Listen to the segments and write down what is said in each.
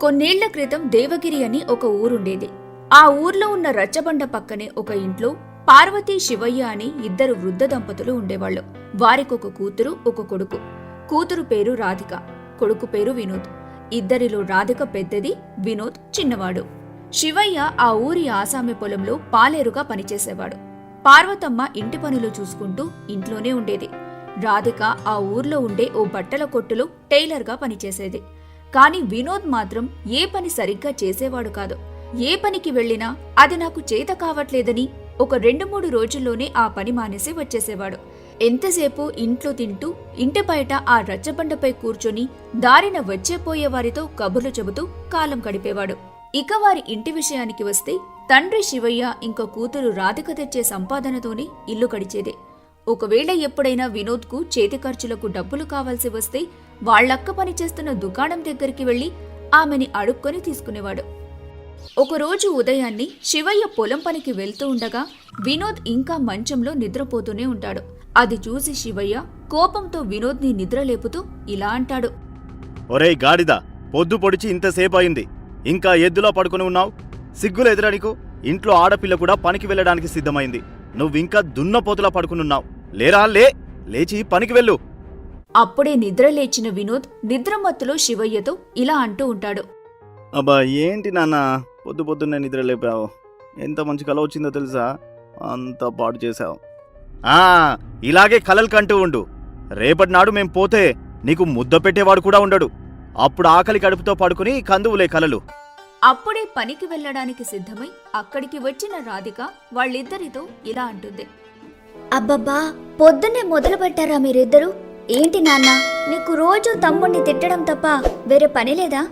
కొన్నేళ్ళ క్రితం దేవగిరి అని ఒక ఊరుండేది. ఆ ఊర్లో ఉన్న రచ్చబండ పక్కనే ఒక ఇంట్లో పార్వతీ శివయ్య అని ఇద్దరు వృద్ధ దంపతులు ఉండేవాళ్ళు. వారికొక కూతురు ఒక కొడుకు. కూతురు పేరు రాధిక కొడుకు పేరు వినోద్. ఇద్దరిలో రాధిక పెద్దది వినోద్ చిన్నవాడు. శివయ్య ఆ ఊరి ఆసామి పొలంలో పాలేరుగా పనిచేసేవాడు. పార్వతమ్మ ఇంటి పనులు చూసుకుంటూ ఇంట్లోనే ఉండేది. రాధిక ఆ ఊర్లో ఉండే ఓ బట్టల కొట్టులో టైలర్గా పనిచేసేది. కాని వినోద్ మాత్రం ఏ పని సరిగ్గా చేసేవాడు కాదు. ఏ పనికి వెళ్ళినా అది నాకు చేత కావట్లేదని ఒక రెండు మూడు రోజుల్లోనే ఆ పని మానేసి వచ్చేసేవాడు. ఎంతసేపు ఇంట్లో తింటూ ఇంటి బయట ఆ రచ్చబండపై కూర్చొని దారిన వచ్చేపోయే వారితో కబుర్లు చెబుతూ కాలం గడిపేవాడు. ఇక వారి ఇంటి విషయానికి వస్తే తండ్రి శివయ్య ఇంకో కూతురు రాధిక తెచ్చే సంపాదనతోనే ఇల్లు గడిచేదే. ఒకవేళ ఎప్పుడైనా వినోద్కు చేతి ఖర్చులకు డబ్బులు కావాల్సి వస్తే వాళ్ళక్క పనిచేస్తున్న దుకాణం దగ్గరికి వెళ్ళి ఆమెని అడుక్కొని తీసుకునేవాడు. ఒకరోజు ఉదయాన్నే శివయ్య పొలం పనికి వెళ్తూ ఉండగా వినోద్ ఇంకా మంచంలో నిద్రపోతూనే ఉంటాడు. అది చూసి శివయ్య కోపంతో వినోద్ని నిద్రలేపుతూ ఇలా అంటాడు. ఒరేయ్ గాడిద పొద్దు పొడిచి ఇంతసేపు అయింది ఇంకా ఎద్దులా పడుకుని ఉన్నావు? సిగ్గులు ఎదురా ఇంట్లో ఆడపిల్ల కూడా పనికి వెళ్ళడానికి సిద్ధమైంది. నువ్వింకా దున్నపోతులా పడుకునున్నావు. లేరా? లే లేచి పనికి వెళ్ళు. అప్పుడే నిద్ర లేచిన వినోద్ నిద్రమత్తులో శివయ్యతో ఇలా అంటూ ఉంటాడు. అబ్బా ఏంటి నాన్న? పొద్దు పొద్దున్నే నిద్ర లేపావు. ఎంత మంచి కల వచ్చిందో తెలుసా? అంత పాడు చేశావు. ఆ ఇలాగే కలలు కంటూ ఉండు. రేపటి నాడు మేం పోతే నీకు ముద్ద పెట్టేవాడు కూడా ఉండడు. అప్పుడు ఆకలి కడుపుతో పడుకుని కందువులే కలలు. అప్పుడే పనికి వెళ్ళడానికి సిద్ధమై అక్కడికి వచ్చిన రాధిక వాళ్ళిద్దరితో ఇలా అంటుంది. అబ్బబ్బా పొద్దున్నే మొదలు పెట్టారా మీరిద్దరూ? ఏంటి నాన్న నీకు రోజు తమ్ముణ్ణి తిట్టడం తప్ప వేరే పని లేదా?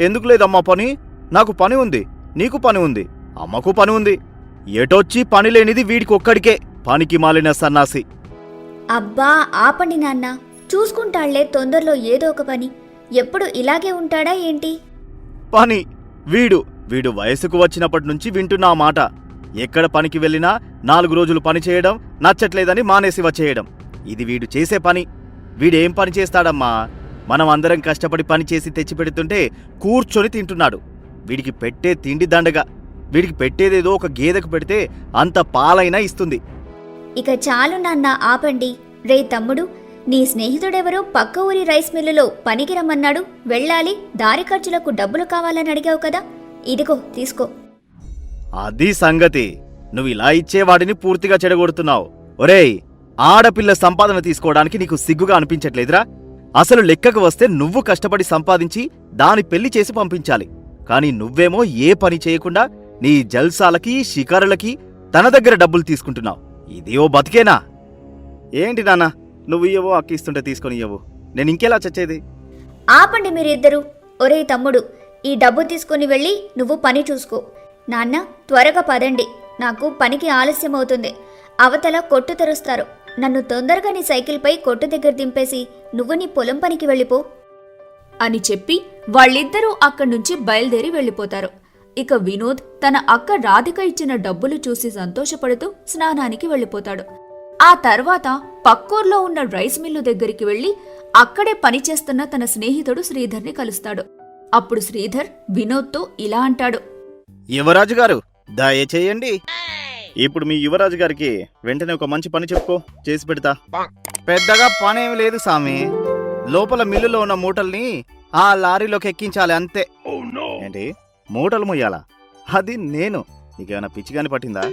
ఎందుకు లేదమ్మా పని? నాకు పని ఉంది నీకు పని ఉంది అమ్మకు పని ఉంది. ఎటొచ్చి పని లేనిది వీడికి ఒక్కడికే పనికి మాలిన సన్నాసి. అబ్బా ఆపండి నాన్న చూసుకుంటాళ్ళే తొందరలో ఏదో ఒక పని. ఎప్పుడు ఇలాగే ఉంటాడా ఏంటి? పని వీడు వీడు వయసుకు వచ్చినప్పటి నుంచి వింటున్నా మాట. ఎక్కడ పనికి వెళ్ళినా నాలుగు రోజులు పని చేయడం నచ్చట్లేదని మానేసి వచ్చేయడం. ఇది వీడు చేసే పని. వీడేం పని చేస్తాడమ్మా? మనం అందరం కష్టపడి పని చేసి తెచ్చిపెడుతుంటే కూర్చొని తింటున్నాడు. వీడికి పెట్టే తిండి దండగా. వీడికి పెట్టేదేదో ఒక గేదెకు పెడితే అంత పాలైనా ఇస్తుంది. ఇక చాలు నాన్న ఆపండి. రే తమ్ముడు నీ స్నేహితుడెవరో పక్క ఊరి రైస్ మిల్లులో పనికి రమ్మన్నాడు. వెళ్ళాలి దారి ఖర్చులకు డబ్బులు కావాలని అడిగావు కదా. ఇదిగో తీసుకో. అది సంగతి. నువ్వు ఇలా ఇచ్చేవాడిని పూర్తిగా చెడగొడుతున్నావు. ఒరేయ్ ఆడపిల్ల సంపాదన తీసుకోవడానికి నీకు సిగ్గుగా అనిపించట్లేదురా? అసలు లెక్కకు వస్తే నువ్వు కష్టపడి సంపాదించి దాని పెళ్ళి చేసి పంపించాలి. కాని నువ్వేమో ఏ పని చేయకుండా నీ జల్సాలకి షికారులకి తన దగ్గర డబ్బులు తీసుకుంటున్నావు. ఇది ఓ బతికేనా? ఏంటి నాన్న? నువ్వు ఇయ్యవో అక్కిస్తుంటే తీసుకొని ఇయ్యవో. నేను ఇంకెలా చచ్చేది? ఆపండి మీరిద్దరూ. ఒరే తమ్ముడు ఈ డబ్బు తీసుకుని వెళ్ళి నువ్వు పని చూసుకో. నాన్న త్వరగా పదండి. నాకు పనికి ఆలస్యం అవుతుంది అవతల కొట్టు తెరుస్తారు. నన్ను తొందరగా నీ సైకిల్పై కొట్టు దగ్గర దింపేసి నువ్వు నీ పొలం పనికి వెళ్ళిపో. అని చెప్పి వాళ్ళిద్దరూ అక్కడి నుంచి బయలుదేరి వెళ్ళిపోతారు. ఇక వినోద్ తన అక్క రాధిక ఇచ్చిన డబ్బులు చూసి సంతోషపడుతూ స్నానానికి వెళ్ళిపోతాడు. ఆ తర్వాత పక్కూర్లో ఉన్న రైస్ మిల్లు దగ్గరికి వెళ్ళి అక్కడే పనిచేస్తున్న తన స్నేహితుడు శ్రీధర్ని కలుస్తాడు. అప్పుడు శ్రీధర్ వినోద్తో ఇలా అంటాడు. యువరాజు గారు దయచేయండి. ఇప్పుడు మీ యువరాజు గారికి వెంటనే ఒక మంచి పని చెప్పుకో. చేసి పెడతా. పెద్దగా పనేం లేదు సామి. లోపల మిల్లులో ఉన్న మూటల్ని ఆ లారీలోకి ఎక్కించాలి అంతే. ఏంటి? మూటలు మొయ్యాలా? అది నేను. నీకేమైనా పిచ్చిగాని పట్టిందా?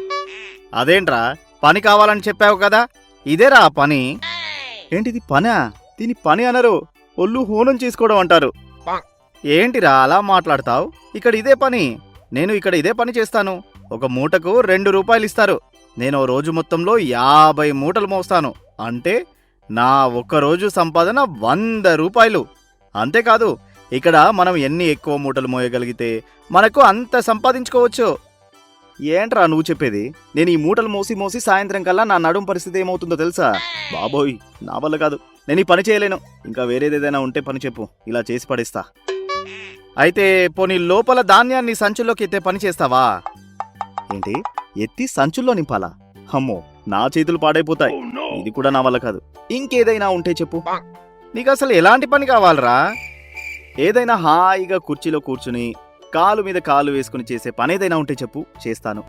అదేంట్రా? పని కావాలని చెప్పావు కదా? ఇదేరా పని? ఏంటిది పనా? దీని పని అనరు. ఒళ్ళు హోనం చేసుకోవడం అంటారు. ఏంటిరా అలా మాట్లాడతావు? ఇక్కడ ఇదే పని. నేను ఇక్కడ ఇదే పని చేస్తాను. ఒక మూటకు రెండు రూపాయలు ఇస్తారు నేను ఓ రోజు మొత్తంలో యాభై మూటలు మోస్తాను. అంటే నా ఒక్క రోజు సంపాదన వంద రూపాయలు. అంతేకాదు ఇక్కడ మనం ఎన్ని ఎక్కువ మూటలు మోయగలిగితే మనకు అంత సంపాదించుకోవచ్చు. ఏంట్రా నువ్వు చెప్పేది? నేను ఈ మూటలు మోసి మోసి సాయంత్రం కల్లా నా నడుం పరిస్థితి ఏమవుతుందో తెలుసా? బాబోయ్ నా వల్ల కాదు. నేను ఈ పని చేయలేను. ఇంకా వేరేదేదైనా ఉంటే పని చెప్పు. ఇలా చేసి పడేస్తా. అయితే పోనీ లోపల ధాన్యాన్ని సంచుల్లోకి ఎత్తే పని చేస్తావా? ఏంటి? ఎత్తి సంచుల్లో నింపాలా? అమ్మో నా చేతులు పాడైపోతాయి. ఇది కూడా నా వల్ల కాదు. ఇంకేదైనా ఉంటే చెప్పు. నీకు అసలు ఎలాంటి పని కావాలరా? ఏదైనా హాయిగా కుర్చీలో కూర్చుని కాలు మీద కాలు వేసుకుని చేసే పని ఏదైనా ఉంటే చెప్పు. చేస్తాను.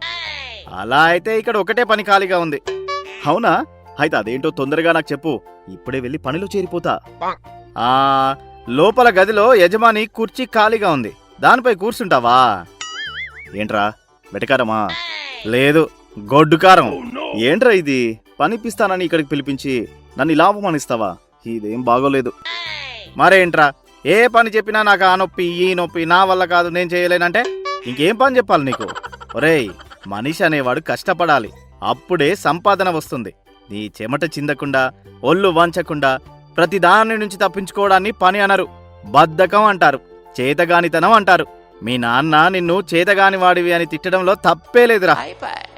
అలా అయితే ఇక్కడ ఒకటే పని ఖాళీగా ఉంది. అవునా? అయితే అదేంటో తొందరగా నాకు చెప్పు. ఇప్పుడే వెళ్ళి పనిలో చేరిపోతా. ఆ లోపల గదిలో యజమాని కుర్చీ ఖాళీగా ఉంది. దానిపై కూర్చుంటావా? ఏంట్రా? వెటకారమా? లేదు గొడ్డు కారం. ఏంట్రా ఇది? పనిపిస్తానని ఇక్కడికి పిలిపించి నన్ను ఇలా అవమానిస్తావా? ఇదేం బాగోలేదు. మరేంట్రా? ఏ పని చెప్పినా నాకు ఆ నొప్పి ఈ నొప్పి నా వల్ల కాదు నేను చేయలేనంటే ఇంకేం పని చెప్పాలి నీకు? ఒరేయ్ మనిషి అనేవాడు కష్టపడాలి. అప్పుడే సంపాదన వస్తుంది. నీ చెమట చిందకుండా ఒళ్ళు వంచకుండా ప్రతి దాని నుంచి తప్పించుకోవడాన్ని పని అనరు. బద్ధకం అంటారు. చేతగానితనం అంటారు. మీ నాన్న నిన్ను చేతగాని వాడివి అని తిట్టడంలో తప్పే లేదురా.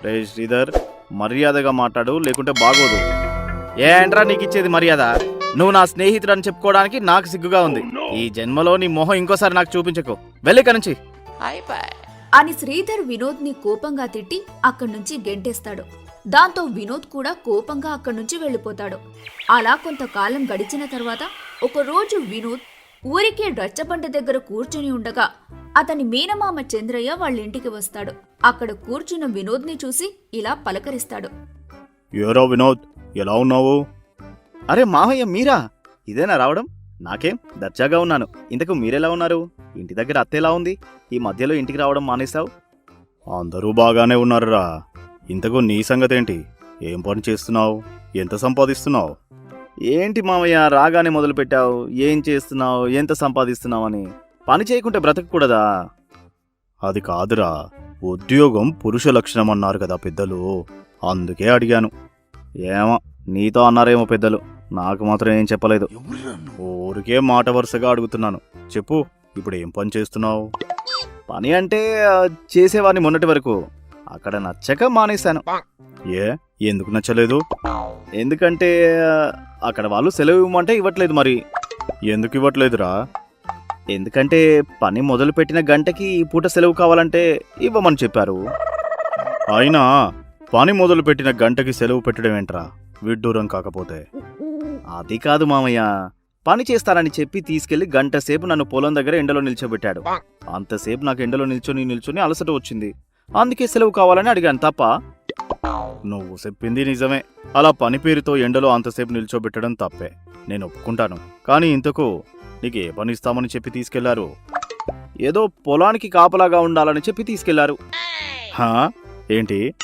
రే శ్రీధర్ మర్యాదగా మాట్లాడు లేకుంటే బాగోదు. ఏంట్రా నీకు ఇచ్చేది మర్యాద? నువ్వు నా స్నేహితుడు అని చెప్పుకోవడానికి నాకు సిగ్గుగా ఉంది. ఈ జన్మలో నీ మొహం ఇంకోసారి నాకు చూపించకు. వెళ్ళిక నుంచి. అని శ్రీధర్ వినోద్ని కోపంగా తిట్టి అక్కడి నుంచి గెంటేస్తాడు. దాంతో వినోద్ కూడా కోపంగా అక్కడి నుంచి వెళ్ళిపోతాడు. అలా కొంతకాలం గడిచిన తర్వాత ఒకరోజు వినోద్ ఊరికే రచ్చబండ దగ్గర కూర్చుని ఉండగా అతని మీనమామ చంద్రయ్య వాళ్ళ ఇంటికి వస్తాడు. అక్కడ కూర్చున్న వినోద్ని చూసి ఇలా పలకరిస్తాడు. ఏరో వినోద్ ఎలా ఉన్నావు? అరే మామయ్య మీరా? ఇదేనా రావడం? నాకేం? దర్జాగా ఉన్నాను. ఇంతకు మీరెలా ఉన్నారు? ఇంటి దగ్గర అత్త ఎలా ఉంది? ఈ మధ్యలో ఇంటికి రావడం మానేశావు? అందరూ బాగానే ఉన్నారురా. ఇంతకు నీ సంగతేంటి? ఏం పని చేస్తున్నావు? ఎంత సంపాదిస్తున్నావు? ఏంటి మామయ్య రాగానే మొదలు పెట్టావు ఏం చేస్తున్నావు? ఎంత సంపాదిస్తున్నావు అని. పని చేయకుంటే బ్రతకకూడదా? అది కాదురా. ఉద్యోగం పురుష లక్షణం అన్నారు కదా పెద్దలు. అందుకే అడిగాను. ఏమో నీతో అన్నారేమో పెద్దలు. నాకు మాత్రం ఏం చెప్పలేదు. ఊరికే మాట వరుసగా అడుగుతున్నాను. చెప్పు ఇప్పుడు ఏం పని చేస్తున్నావు? పని అంటే చేసేవాడిని మొన్నటి వరకు. అక్కడ నచ్చక మానేశాను. ఏ? ఎందుకు నచ్చలేదు? ఎందుకంటే అక్కడ వాళ్ళు సెలవు ఇవ్వమంటే ఇవ్వట్లేదు మరి. ఎందుకు ఇవ్వట్లేదురా? ఎందుకంటే పని మొదలుపెట్టిన గంటకి ఈ పూట సెలవు కావాలంటే ఇవ్వమని చెప్పారు. అయినా పని మొదలుపెట్టిన గంటకి సెలవు పెట్టడం ఏంట్రా? విడ్డూరం కాకపోతే. అది కాదు మామయ్య. పని చేస్తానని చెప్పి తీసుకెళ్ళి గంట సేపు నన్ను పొలం దగ్గర ఎండలో నిల్చోబెట్టాడు. అంతసేపు నాకు ఎండలో నిల్చొని నిల్చొని అలసట వచ్చింది. అందుకే సెలవు కావాలని అడిగాను తప్ప. నువ్వు చెప్పింది నిజమే. అలా పని పేరుతో ఎండలో అంతసేపు నిల్చోబెట్టడం తప్పే. నేను ఒప్పుకుంటాను. కానీ ఇంతకు నీకు ఏ పని ఇస్తామని చెప్పి తీసుకెళ్ళారు? ఏదో పొలానికి కాపలాగా ఉండాలని చెప్పి తీసుకెళ్ళారు. హా? ఏంటి?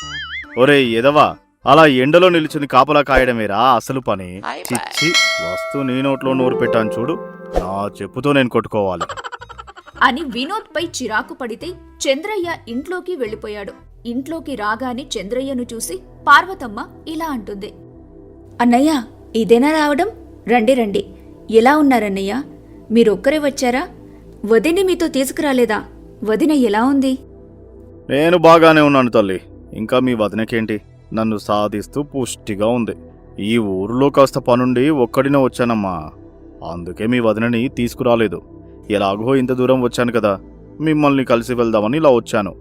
ఒరే ఎదవా అలా ఎండలో నిలుచుని కాపలా కాయడమేరా అసలు పని? చిచ్చి వస్తూ నీ నోట్లో నోరు పెట్టాను చూడు నా చెప్పుతో నేను కొట్టుకోవాలి. అని వినోద్పై చిరాకు పడితే చంద్రయ్య ఇంట్లోకి వెళ్ళిపోయాడు. ఇంట్లోకి రాగానే చంద్రయ్యను చూసి పార్వతమ్మ ఇలా అంటుంది. అన్నయ్య ఇదేనా రావడం? రండి రండి. ఎలా ఉన్నారన్నయ్య? మీరొక్కరే వచ్చారా? వదిని మీతో తీసుకురాలేదా? వదిన ఎలా ఉంది? నేను బాగానే ఉన్నాను తల్లి. ఇంకా మీ వదినకేంటి? నన్ను సాధిస్తూ పుష్టిగా ఉంది. ఈ ఊరిలో కాస్త పనుండి ఒక్కడినే వచ్చానమ్మా. అందుకే మీ వదినని తీసుకురాలేదు. ఎలాగో ఇంత దూరం వచ్చాను కదా. మిమ్మల్ని కలిసి వెళ్దామని ఇలా వచ్చాను.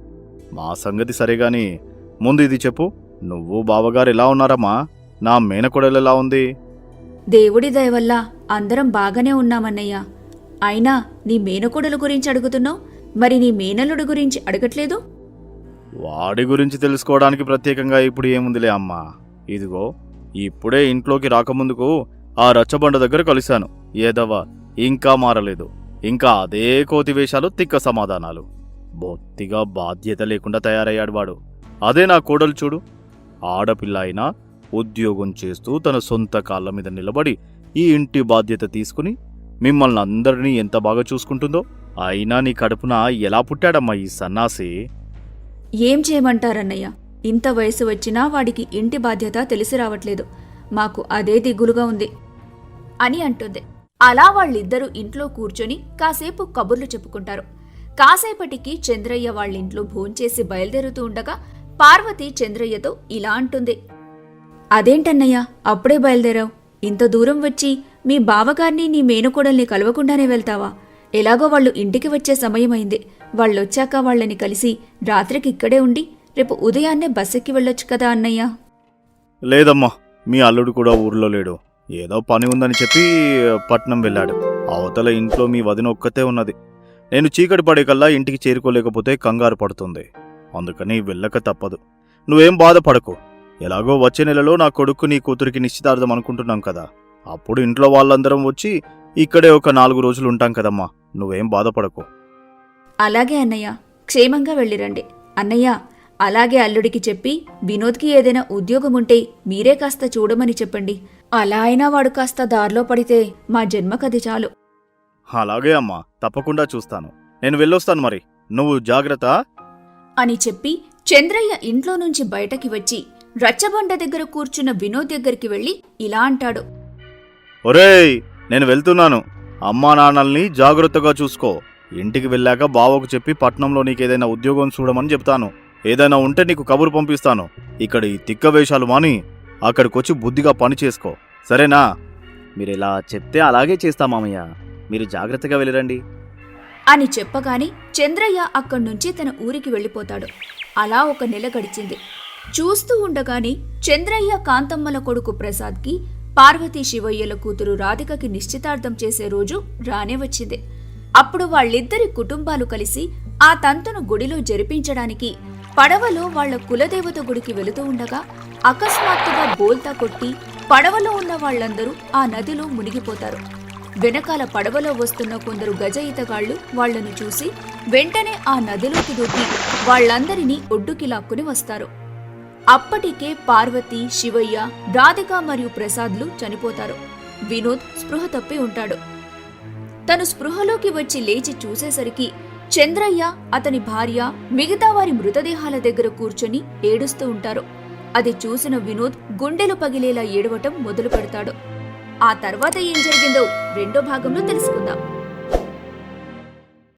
మా సంగతి సరే గాని ముందు ఇది చెప్పు. నువ్వు బావగారు ఎలా ఉన్నారమ్మా? నా మేనకోడలు ఎలా ఉంది? దేవుడి దయవల్ల అందరం బాగానే ఉన్నామన్నయ్య. అయినా నీ మేనకోడల గురించి అడుగుతున్నావు? మరి నీ మేనల్లుడి గురించి అడగట్లేదు? వాడి గురించి తెలుసుకోవడానికి ప్రత్యేకంగా ఇప్పుడు ఏముందిలే అమ్మా. ఇదిగో ఇప్పుడే ఇంట్లోకి రాకముందుకు ఆ రచ్చబండ దగ్గర కలిశాను. ఏదవ్వా ఇంకా మారలేదు. ఇంకా అదే కోతి వేషాలు తిక్క సమాధానాలు. బొత్తిగా బాధ్యత లేకుండా తయారయ్యాడు వాడు. అదే నా కోడలు చూడు. ఆడపిల్ల అయినా ఉద్యోగం చేస్తూ తన సొంత కాళ్ళ మీద నిలబడి ఈ ఇంటి బాధ్యత తీసుకుని మిమ్మల్ని అందరినీ ఎంత బాగా చూసుకుంటుందో అయినా నీ కడుపున ఎలా పుట్టాడమ్మా ఈ సన్నాసి? ఏం చేయమంటారన్నయ్య? ఇంత వయసు వచ్చినా వాడికి ఇంటి బాధ్యత తెలిసి రావట్లేదు. మాకు అదే దిగులుగా ఉంది అని అంటుంది. అలా వాళ్ళిద్దరూ ఇంట్లో కూర్చొని కాసేపు కబుర్లు చెప్పుకుంటారు. కాసేపటికి చంద్రయ్య వాళ్ళింట్లో భోంచేసి బయలుదేరుతూ ఉండగా పార్వతి చంద్రయ్యతో ఇలా అంటుంది. అదేంటన్నయ్యా? అప్పుడే బయలుదేరావు. ఇంత దూరం వచ్చి మీ బావగారిని నీ మేనకోడల్ని కలవకుండానే వెళ్తావా? ఎలాగో వాళ్ళు ఇంటికి వచ్చే సమయమైంది. వాళ్ళొచ్చాక వాళ్ళని కలిసి రాత్రికి ఇక్కడే ఉండి రేపు ఉదయాన్నే బస్సెక్కి వెళ్ళొచ్చు కదా అన్నయ్య? లేదమ్మా మీ అల్లుడు కూడా ఊర్లో లేడు. ఏదో పని ఉందని చెప్పి పట్నం వెళ్ళాడు. అవతల ఇంట్లో మీ వదిన ఒక్కతే ఉన్నది. నేను చీకటి పడే కల్లా ఇంటికి చేరుకోలేకపోతే కంగారు పడుతుంది. అందుకని వెళ్ళక తప్పదు. నువ్వేం బాధపడకు. ఎలాగో వచ్చే నెలలో నా కొడుకు నీ కూతురికి నిశ్చితార్థం అనుకుంటున్నాం కదా. అప్పుడు ఇంట్లో వాళ్ళందరం వచ్చి ఇక్కడే ఒక నాలుగు రోజులు ఉంటాం కదమ్మా. నువ్వేం బాధపడకు. అలాగే అన్నయ్య. క్షేమంగా వెళ్ళిరండి. అన్నయ్య అలాగే అల్లుడికి చెప్పి వినోద్కి ఏదైనా ఉద్యోగం ఉంటే మీరే కాస్త చూడమని చెప్పండి. అలా అయినా వాడు కాస్త దారిలో పడితే మా జన్మకది చాలు. అలాగే అమ్మా. తప్పకుండా చూస్తాను. నేను వెళ్ళొస్తాను మరి. నువ్వు జాగ్రత్త. అని చెప్పి చంద్రయ్య ఇంట్లో నుంచి బయటకి వచ్చి రచ్చబండ దగ్గర కూర్చున్న వినోద్ దగ్గరికి వెళ్ళి ఇలా అంటాడు. ఒరేయ్ నేను వెళ్తున్నాను. అమ్మా నాన్నల్ని జాగ్రత్తగా చూసుకో. ఇంటికి వెళ్ళాక బావకు చెప్పి పట్నంలో నీకేదైనా ఉద్యోగం చూడమని చెప్తాను. ఏదైనా ఉంటే నీకు కబురు పంపిస్తాను. ఇక్కడ ఈ తిక్క వేషాలు మాని అక్కడికొచ్చి బుద్ధిగా పని చేసుకో. సరేనా? మీరు ఇలా చెప్తే అలాగే చేస్తాం మామయ్య. మీరు జాగ్రత్తగా వెళ్ళిరండి. అని చెప్పగానే చంద్రయ్య అక్కడి నుంచి తన ఊరికి వెళ్ళిపోతాడు. అలా ఒక నెల గడిచింది. చూస్తూ ఉండగానే చంద్రయ్య కాంతమ్మల కొడుకు ప్రసాద్కి పార్వతీ శివయ్యల కూతురు రాధికకి నిశ్చితార్థం చేసే రోజు రానే వచ్చింది. అప్పుడు వాళ్ళిద్దరి కుటుంబాలు కలిసి ఆ తంతును గుడిలో జరిపించడానికి పడవలో వాళ్ళ కులదేవత గుడికి వెళుతూ ఉండగా అకస్మాత్తుగా బోల్తా కొట్టి పడవలో ఉన్న వాళ్ళందరూ ఆ నదిలో మునిగిపోతారు. వెనకాల పడవలో వస్తున్న కొందరు గజ ఈతగాళ్ళు వాళ్ళను చూసి వెంటనే ఆ నదిలోకి దూకి వాళ్ళందరినీ ఒడ్డుకి లాక్కుని వస్తారు. అప్పటికే పార్వతి శివయ్య రాధిక మరియు ప్రసాద్లు చనిపోతారు. వినోద్ స్పృహ తప్పి ఉంటాడు. తను స్పృహలోకి వచ్చి లేచి చూసేసరికి చంద్రయ్య అతని భార్య మిగతా వారి మృతదేహాల దగ్గర కూర్చొని ఏడుస్తూ ఉంటారు. అది చూసిన వినోద్ గుండెలు పగిలేలా ఏడవటం మొదలు పెడతాడు ఆ తర్వాత ఏం జరిగిందో రెండో భాగంలో తెలుసుకుందాం.